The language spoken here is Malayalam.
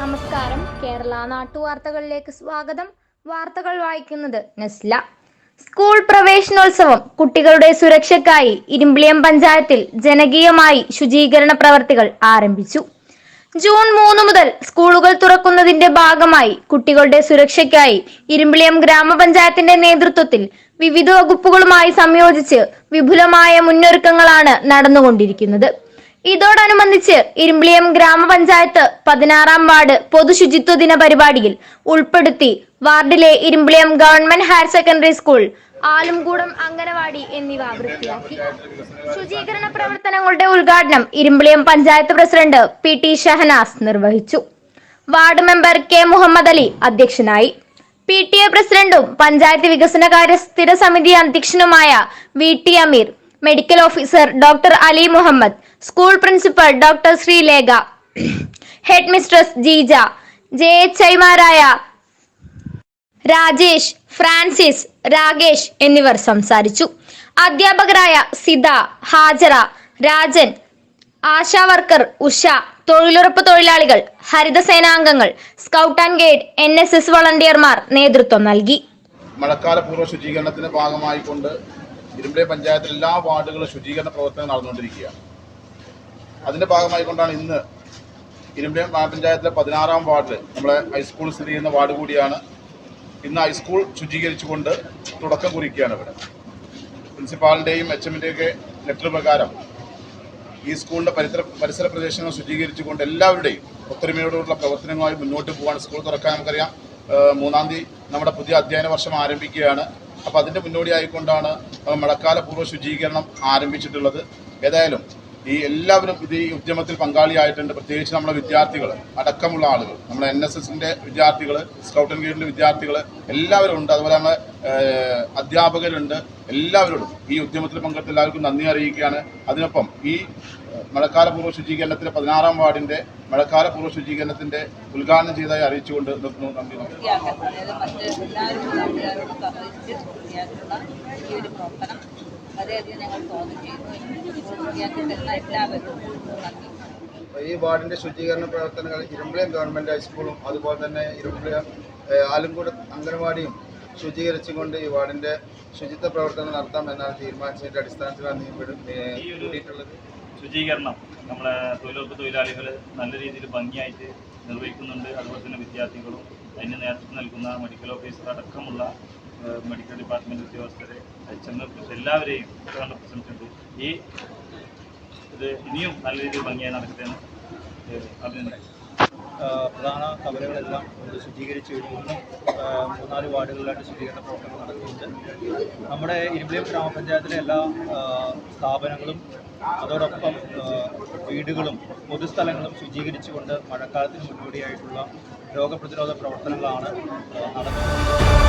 നമസ്കാരം. കേരള നാട്ടുവാർത്തകളിലേക്ക് സ്വാഗതം. വാർത്തകൾ വായിക്കുന്നത് നസ്ല. സ്കൂൾ പ്രവേശനോത്സവം കുട്ടികളുടെ സുരക്ഷയ്ക്കായി ഇരുമ്പിളിയം പഞ്ചായത്തിൽ ജനകീയമായി ശുചീകരണ പ്രവർത്തികൾ ആരംഭിച്ചു. ജൂൺ മൂന്ന് മുതൽ സ്കൂളുകൾ തുറക്കുന്നതിന്റെ ഭാഗമായി കുട്ടികളുടെ സുരക്ഷയ്ക്കായി ഇരുമ്പിളിയം ഗ്രാമപഞ്ചായത്തിന്റെ നേതൃത്വത്തിൽ വിവിധ വകുപ്പുകളുമായി സംയോജിച്ച് വിപുലമായ മുന്നൊരുക്കങ്ങളാണ് നടന്നുകൊണ്ടിരിക്കുന്നത്. ഇതോടനുബന്ധിച്ച് ഇരുമ്പിളിയം ഗ്രാമപഞ്ചായത്ത് പതിനാറാം വാർഡ് പൊതുശുചിത്വ ദിന പരിപാടിയിൽ ഉൾപ്പെടുത്തി വാർഡിലെ Irumbiliyam government higher secondary school Alumkoodam anganwadi എന്നിവ വൃത്തിയാക്കി. ശുചീകരണ പ്രവർത്തനങ്ങളുടെ ഉദ്ഘാടനം Irumbiliyam panchayat president P T Shahanas നിർവഹിച്ചു. Ward member K Muhammad Ali അധ്യക്ഷനായി. പി ടി എ പ്രസിഡന്റും പഞ്ചായത്ത് വികസനകാര്യ സ്ഥിര സമിതി അധ്യക്ഷനുമായ V T Ameer medical officer doctor Ali Muhammad school principal doctor Sreelekha. Headmistress Jeeja. J H ഐമാരായ രാജേഷ് ഫ്രാൻസിസ് രാകേഷ് എന്നിവർ സംസാരിച്ചു. അധ്യാപകരായ സിത ഹാജറ രാജൻ ആശാ വർക്കർ ഉഷ തൊഴിലുറപ്പ് തൊഴിലാളികൾ ഹരിതസേനാംഗങ്ങൾ scout and guide N S S വളണ്ടിയർമാർ നേതൃത്വം നൽകി. മഴക്കാല പൂർവ ശുചീകരണത്തിന്റെ ഭാഗമായിക്കൊണ്ട് ഇരുമ്പേ പഞ്ചായത്തിലെ എല്ലാ വാർഡുകളും ശുചീകരണ പ്രവർത്തനങ്ങൾ നടന്നുകൊണ്ടിരിക്കുകയാണ്. അതിന്റെ ഭാഗമായിക്കൊണ്ടാണ് ഇന്ന് ഇരുമ്പേ പഞ്ചായത്തിലെ പതിനാറാം വാർഡ് നമ്മളെ ഹൈസ്കൂൾ സ്ഥിതി ചെയ്യുന്ന വാർഡ് കൂടിയാണ്. ഇന്ന് ഹൈസ്കൂൾ ശുചീകരിച്ചുകൊണ്ട് തുടക്കം കുറിക്കുകയാണ് ഇവിടെ. പ്രിൻസിപ്പാളിന്റെയും എച്ച് എമ്മിന്റെയൊക്കെ ലെറ്റർ പ്രകാരം ഈ സ്കൂളിന്റെ പരിസര പരിസര പ്രദേശങ്ങൾ ശുചീകരിച്ചുകൊണ്ട് എല്ലാവരുടെയും ഒത്തൊരുമയോടുള്ള പ്രവർത്തനങ്ങളുമായി മുന്നോട്ട് പോകാൻ സ്കൂൾ തുറക്കാൻ നമുക്കറിയാം. മൂന്നാം തീയതി നമ്മുടെ പുതിയ അധ്യയന വർഷം ആരംഭിക്കുകയാണ്. അപ്പോൾ അതിന്റെ മുന്നോടിയായിക്കൊണ്ടാണ് മഴക്കാല പൂർവ ശുചീകരണം ആരംഭിച്ചിട്ടുള്ളത്. ഏതായാലും ഈ എല്ലാവരും ഇത് ഈ ഉദ്യമത്തിൽ പങ്കാളിയായിട്ടുണ്ട്. പ്രത്യേകിച്ച് നമ്മുടെ വിദ്യാർത്ഥികൾ അടക്കമുള്ള ആളുകൾ നമ്മുടെ എൻ എസ് എസിന്റെ വിദ്യാർത്ഥികൾ സ്കൗട്ട് ആൻഡ് ഗൈഡിന്റെ വിദ്യാർത്ഥികൾ എല്ലാവരും ഉണ്ട്. അതുപോലെ നമ്മുടെ ഏഹ്, അധ്യാപകരുണ്ട്. എല്ലാവരോടും ഈ ഉദ്യമത്തിൽ പങ്കെടുത്ത എല്ലാവർക്കും നന്ദി അറിയിക്കുകയാണ്. അതിനൊപ്പം ഈ മഴക്കാല പൂർവ ശുചീകരണത്തിന്റെ പതിനാറാം വാർഡിന്റെ മഴക്കാല പൂർവ ശുചീകരണത്തിന്റെ ഉദ്ഘാടനം ചെയ്തതായി അറിയിച്ചുകൊണ്ട് നിർത്തുന്നു നന്ദി നമസ്കാരം വളരെയധികം ഞങ്ങൾ സ്വാഗതം ചെയ്യുന്നു. എല്ലാവരും ഈ വാർഡിന്റെ ശുചീകരണ പ്രവർത്തനങ്ങൾ ഇരുമ്പുളയം ഗവൺമെന്റ് ഹൈസ്കൂളും അതുപോലെ തന്നെ ഇരുമ്പുളയം ആലുംകൂട അംഗനവാടിയും ശുചീകരിച്ചുകൊണ്ട് ഈ വാർഡിന്റെ ശുചിത്വ പ്രവർത്തനം നടത്താം എന്നാണ് തീരുമാനിച്ചതിന്റെ അടിസ്ഥാനത്തിലാണ് കൂടിയിട്ടുള്ളത്. ശുചീകരണം നമ്മളെ തൊഴിലുറപ്പ് തൊഴിലാളികൾ നല്ല രീതിയിൽ ഭംഗിയായിട്ട് നിർവഹിക്കുന്നുണ്ട്. അതുപോലെ തന്നെ വിദ്യാർത്ഥികളും അതിന് നേതൃത്വം നൽകുന്ന മെഡിക്കൽ ഓഫീസർ അടക്കമുള്ള മെഡിക്കൽ ഡിപ്പാർട്ട്മെന്റ് ഉദ്യോഗസ്ഥരെ എച്ച് എല്ലാവരെയും പ്രശംസിച്ചിട്ടുണ്ട് ഈ ഇത് ഇനിയും നല്ല രീതിയിൽ ഭംഗിയായി നടക്കട്ടെ എന്ന് ആ, പ്രധാന കവലകളെല്ലാം നമ്മൾ ശുദ്ധീകരിച്ച് കഴിഞ്ഞു മൂന്നാൽ വാർഡുകളിലായിട്ട് ശുദ്ധീകരണ പ്രവർത്തനം നടക്കുന്നുണ്ട്. നമ്മുടെ ഇരുമ്പിളിയം ഗ്രാമപഞ്ചായത്തിലെ എല്ലാ സ്ഥാപനങ്ങളും അതോടൊപ്പം വീടുകളും പൊതുസ്ഥലങ്ങളും ശുചീകരിച്ചുകൊണ്ട് മഴക്കാലത്തിന് മുന്നോടിയായിട്ടുള്ള രോഗപ്രതിരോധ പ്രവർത്തനങ്ങളാണ് നടക്കുന്നത്